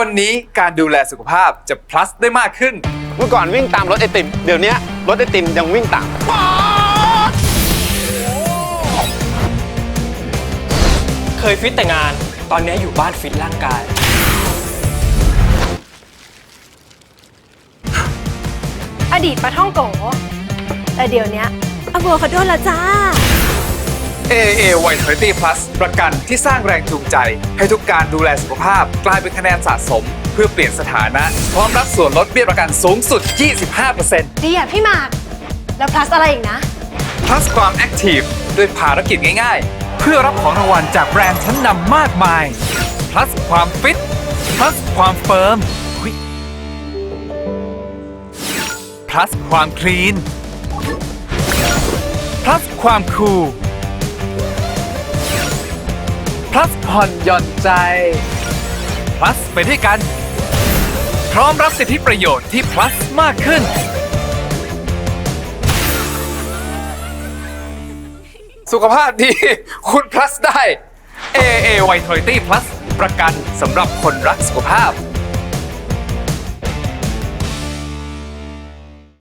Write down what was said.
วันนี้การดูแลสุขภาพจะ plus ได้มากขึ้น เมื่อก่อนวิ่งตามรถไอติม เดี๋ยวนี้รถไอติมยังวิ่งตาม เคยฟิตแต่งาน ตอนนี้อยู่บ้านฟิตร่างกาย อดีตปลาท่องโกแต่เดี๋ยวเนี้อะโวคาโดละจ้า AAA Vitality Plus ประกันที่สร้างแรงจูงใจ ให้ทุกการดูแลสุขภาพ กลายเป็นคะแนนสะสม เพื่อเปลี่ยนสถานะ พร้อมรับส่วนลดเบี้ยประกันสูงสุด 25%ดีอะพี่หมาก แล้ว plus อะไรอีกนะ plus ความแอคทีฟด้วยภารกิจง่ายๆ เพื่อรับของรางวัลจากแบรนด์ชั้นนำมากมาย plus ความฟิต plus ความเฟิร์มอุ๊ย plus ความคลีน plus ความคูล พลัสผ่อนหย่อนใจ plus ไปด้วยกัน พร้อมรับสิทธิประโยชน์ที่ plus มากขึ้น สุขภาพดี คุณ plus ได้ AAA Vitality Plus ประกันสำหรับคนรักสุขภาพ